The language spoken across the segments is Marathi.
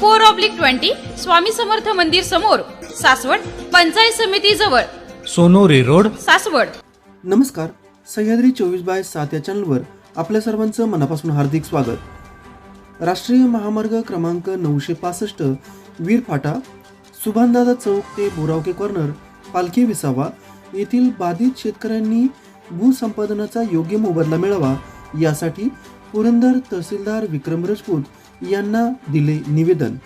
four oblique twenty Swami Samarth मंदिर समोर सासवड पंचायत समिती जवळ. सोनोरी रोड. सासवड. नमस्कार सह्याद्री चोवीस बाय सात या चॅनलवर आपल्या सर्वांचं मनापासून हार्दिक स्वागत. राष्ट्रीय महामार्ग क्रमांक नऊशे पासष्ट वीर फाटा सुभानदादा चौक ते बोरावके कॉर्नर पालखी विसावा येथील बाधित शेतकऱ्यांनी भूसंपादनाचा योग्य मोबदला मिळावा यासाठी पुरंदर तहसीलदार विक्रम राजपूत यांना दिले निवेदन.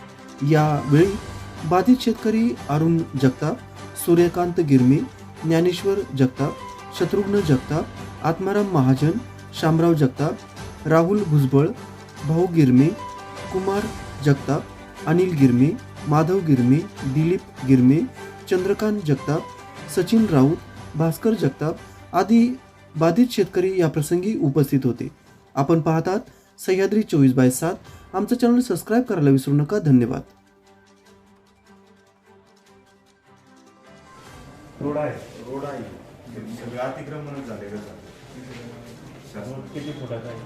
यावेळी बाधित शेतकरी अरुण जगताप सूर्यकांत गिरमे ज्ञानेश्वर जगताप शत्रुघ्न जगताप आत्माराम महाजन शामराव जगताप राहुल भुजबळ भाऊ गिरमे कुमार जगताप अनिल गिरमे माधव गिरमे दिलीप गिरमे चंद्रकांत जगताप सचिन राऊत भास्कर जगताप आदी बाधित शेतकरी या प्रसंगी उपस्थित होते. आपण पाहतात सह्याद्री चोवीस बाय सात. आमचं चॅनल सबस्क्राईब करायला विसरू नका. धन्यवाद. रोड आहे. रोड आहे. सगळं अतिक्रमणच झालेलं झालं किती फुटाचा आहे?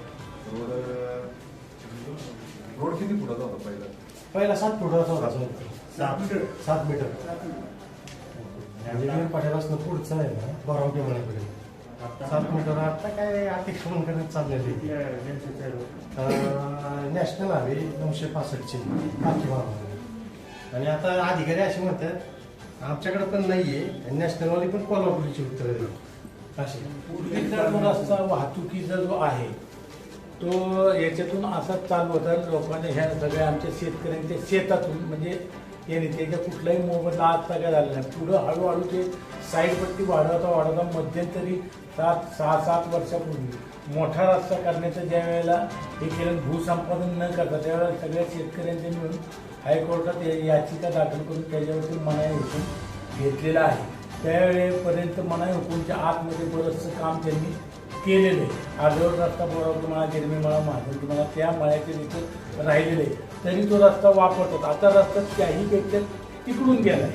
रोड रोड किती फुटाचा होता पहिला? पहिला सात फुटाचा होता. सात मीटर. सात मीटर. म्हणजे पाठ्यापासून पुढचं आहे ना बारावटे म्हणापर्यंत सात मीटर आता काय अतिक्रमण चाललेले नॅशनल हवे नऊशे पासष्टचे बाकी भागामध्ये आणि आता अधिकारी असे म्हणतात आमच्याकडे पण नाहीये. नॅशनलवाली पण कोल्हापूरची उत्तर असे. पूर्वीचा जो रस्ता वाहतुकीचा जो आहे तो याच्यातून असाच चालू होता लोकांनी ह्या सगळ्या आमच्या शेतकऱ्यांच्या शेतातून म्हणजे याने त्याच्या कुठलाही मोबदला आज सगळ्या झाला नाही. पुढं हळूहळू ते साईडपट्टी वाढवता वाढवता मध्यंतरी सात सहा सात वर्षापूर्वी मोठा रस्ता करण्याचं ज्या वेळेला हे केलं भूसंपादन न करता त्यावेळेला सगळ्या शेतकऱ्यांचे मिळून हायकोर्टात याचिका दाखल करून त्याच्यावरती मनाई हुकूम घेतलेला आहे. त्यावेळेपर्यंत मनाई हुकूमच्या आतमध्ये बरंचसं काम त्यांनी केलेलं. आहे आजवर रस्ता बोरावतो म्हणा गिरमी म्हणा महाजनकी म्हणा त्या मळ्याच्या तिथं राहिलेले. आहे. तरी तो रस्ता वापरतात. आता रस्ता त्याहीपेक्षा तिकडून गेला आहे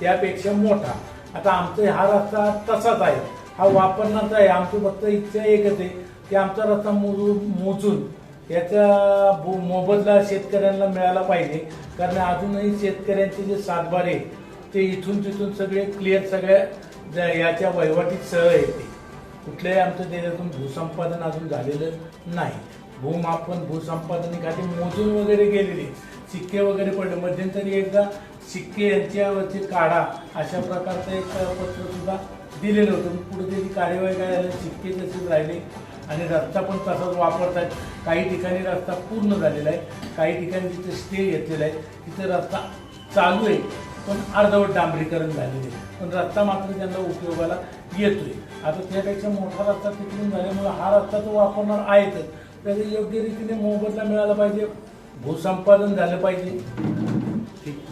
त्यापेक्षा मोठा. आता आमचा हा रस्ता तसाच आहे. हा वापरण्याचा आहे. आमची फक्त इच्छा एकच आहे की आमचा रस्ता मोजून मोजून याचा बो- मोबदला शेतकऱ्यांना मिळाला पाहिजे. कारण अजूनही शेतकऱ्यांचे जे सातबार आहे ते इथून तिथून सगळे क्लिअर सगळ्या याच्या वहिवाटीत सह येते. कुठल्याही आमच्या देशातून भूसंपादन अजून झालेलं नाही. भूमापन भूसंपादन एखादी मोजून वगैरे गेलेली सिक्के वगैरे पडले. मध्यंतरी एकदा सिक्के यांच्यावरती काढा अशा प्रकारचं एक पत्रसुद्धा दिलेलं होतं. पुढे त्याची कार्यवाही काय झाली सिक्के तसेच राहिले आणि रस्ता पण तसाच वापरतात. काही ठिकाणी रस्ता पूर्ण झालेला आहे काही ठिकाणी तिथे स्टे घेतलेला आहे. तिथे रस्ता चालू आहे पण अर्धवट डांबरीकरण झालेले आहे. पण रस्ता मात्र त्यांना उपयोगाला येतोय. आता त्यापेक्षा मोठा रस्ता तिकडून झाल्यामुळे हा रस्ता तो वापरणार आहेत. त्याचे योग्य रीतीने मोबदला मिळाला पाहिजे भूसंपादन झालं पाहिजे. ठीक.